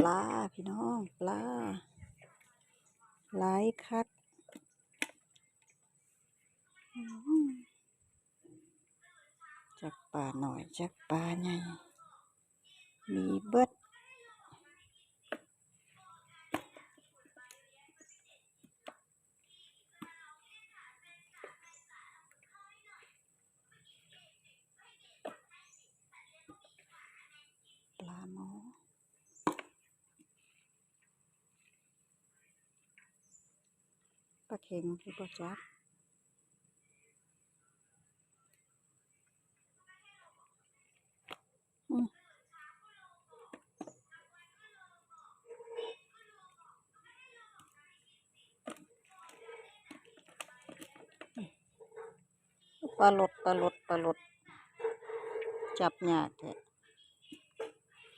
ปลาพี่น้องปลาหลายคักจักปลาหน่อยจักปลาใหญ่มีเบิดปลาหมอ ปลาเค็งคือปลาจักอืมปลาหลดปลาหลดปลาหลด จับหยากแท้